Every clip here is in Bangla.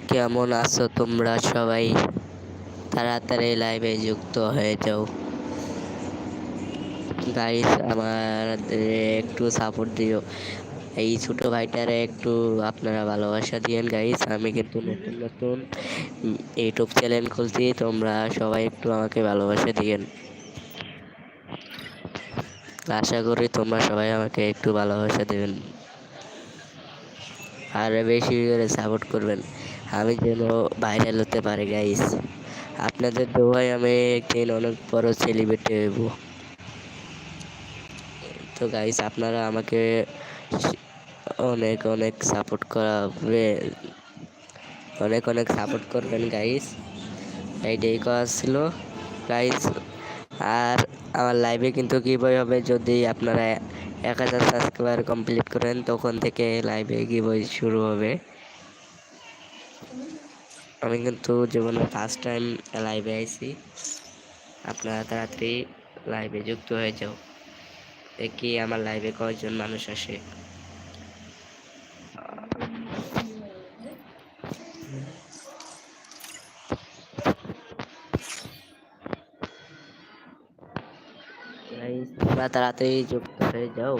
কেমন আছো তোমরা সবাই? তাড়াতাড়ি লাইভে যুক্ত হয়ে যাও। গাইস আমার একটু সাপোর্ট দিও। এই ছোট ভাইটারে একটু আপনারা ভালোবাসা দিয়েন গাইস আমি কিন্তু নতুন নতুন ইউটিউব চ্যানেল খুলছি। তোমরা সবাই একটু আমাকে ভালোবাসা দিয়েন। আশা করি তোমরা সবাই আমাকে একটু ভালোবাসা দেবেন। আর বেশি করে সাপোর্ট করবেন। আমি যেন ভাইরাল হতে পারি গাইস আপনাদের দোয়ায় আমি একদিন অনেক বড় সেলিব্রিটি হইব। তো গাইস আপনারা আমাকে অনেক অনেক সাপোর্ট করাবে অনেক অনেক সাপোর্ট করবেন গাইস এইটাই করা ছিল গাইস আর আমার লাইভে কিন্তু কীভাবে হবে, যদি আপনারা এক হাজার সাবস্ক্রাইবার কমপ্লিট করেন, তখন থেকে লাইভে বই শুরু হবে। আমি কিন্তু জীবনে ফার্স্ট টাইম লাইভে আইছি, আপনারা তাড়াতাড়ি লাইভে যুক্ত হয়ে যাও। দেখি আমার লাইভে কয়জন মানুষ আসে। তাড়াতাড়ি যুক্ত হয়ে যাও।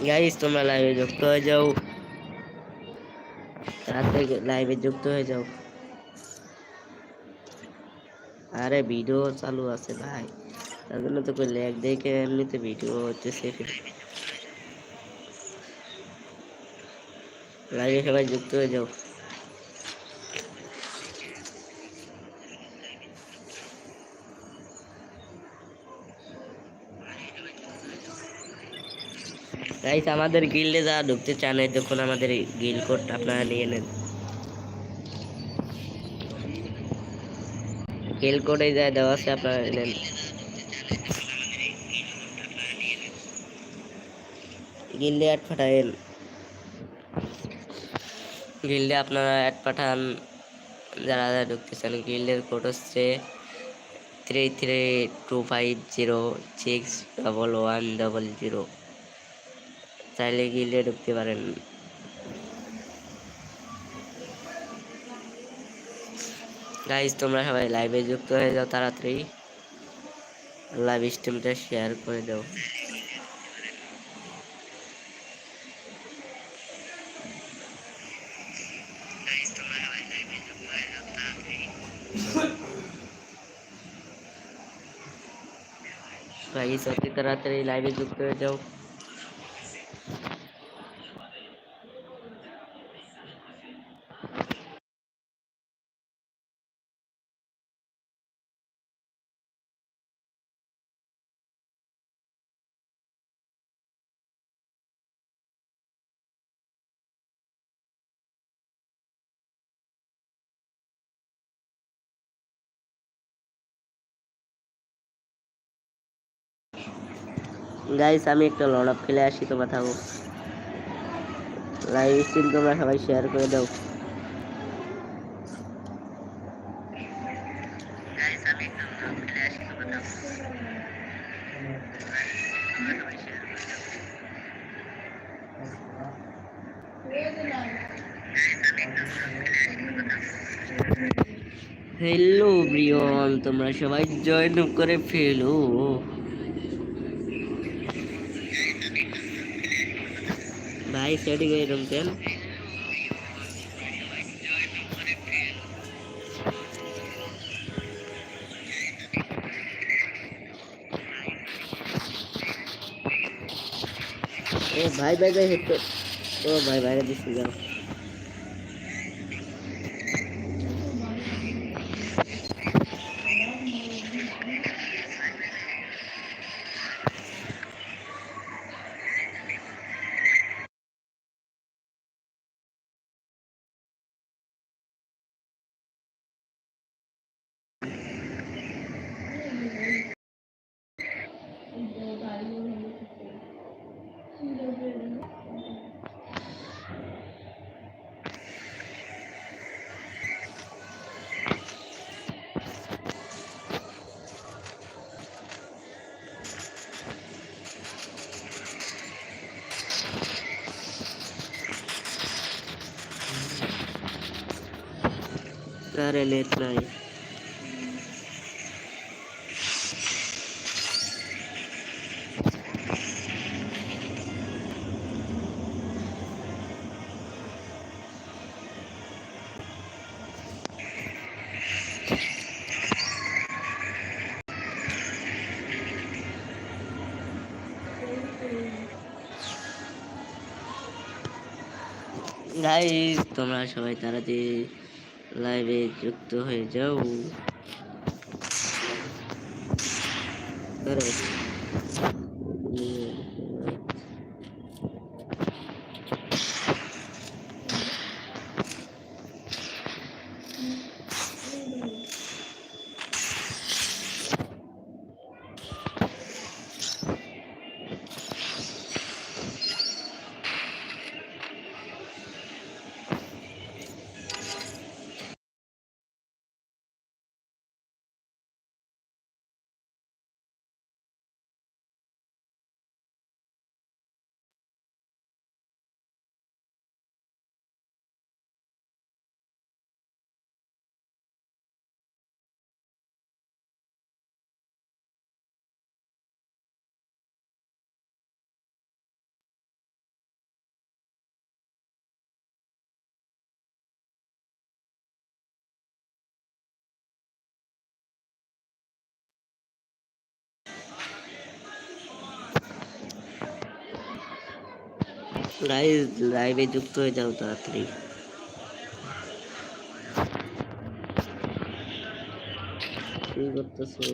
গাইস তোমরা লাইভে যুক্ত হয়ে যাও তাড়াতাড়ি লাইভে যুক্ত হয়ে যাও আরে ভিডিও চালু আছে ভাই তার জন্য তো কই ল্যাগ দেখে এমনিতে ভিডিও হচ্ছে লাইভে সবাই যুক্ত হয়ে যাও গাইস আমাদের গিল্ডে যা ঢুকতে চান দেখুন আমাদের গিল কোড আপনারা নিয়ে নেন। গিল কোডে যা দেওয়া আছে, আপনারা নেন। গিল্ডে অ্যাড পাঠায়েন। গিল্ডে আপনারা অ্যাড পাঠান। যারা যারা ঢুকতে চান গিল্ডের কোড হচ্ছে three three two five zero six double one double zero চাইলে গিলে ঢুকতে পারেন। গাইজ তোমরা সবাই লাইভে যুক্ত হয়ে যাও তাড়াতাড়ি। লাইভ স্ট্রিমটা শেয়ার করে দাও। গাইজ অতি তাড়াতাড়ি লাইভে যুক্ত হয়ে যাও। গাইস আমি একটা লড় আপ খেলে আসি, তোমরা থাকো। লাইভ স্ট্রিম তোমরা সবাই শেয়ার করে দাও। হ্যালো ব্রিয়ন তোমরা সবাই জয়েন করে ফেলো। भाई चढ़ गए रूम રમતે ओ, भाई भाई गए तो ओ, भाई भाई दिस गया আরে নেট নাই। গাইস তোমরা সবাই তাড়াতাড়ি লাইভে যুক্ত হয়ে যাও আরে, গাইস লাইভে যুক্ত হয়ে যাও তাড়াতাড়ি। কি করতেছো?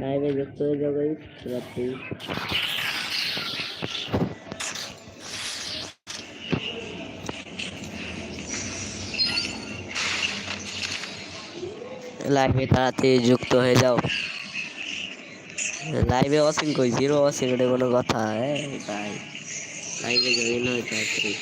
লাইভে যুক্ত হয়ে যাও তাড়াতাড়ি লাইভে তাড়াতাড়ি যুক্ত হয়ে যাও। লাইভে অসিং কই জিরো অসিং এটা কোনো কথা হ্যাঁ তাই লাইভে জয়েন হয়ে তাড়াতাড়ি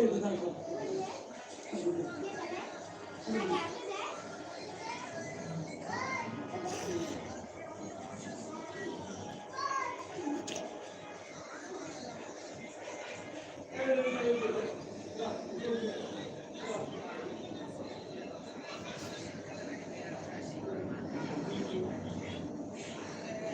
这个弹弓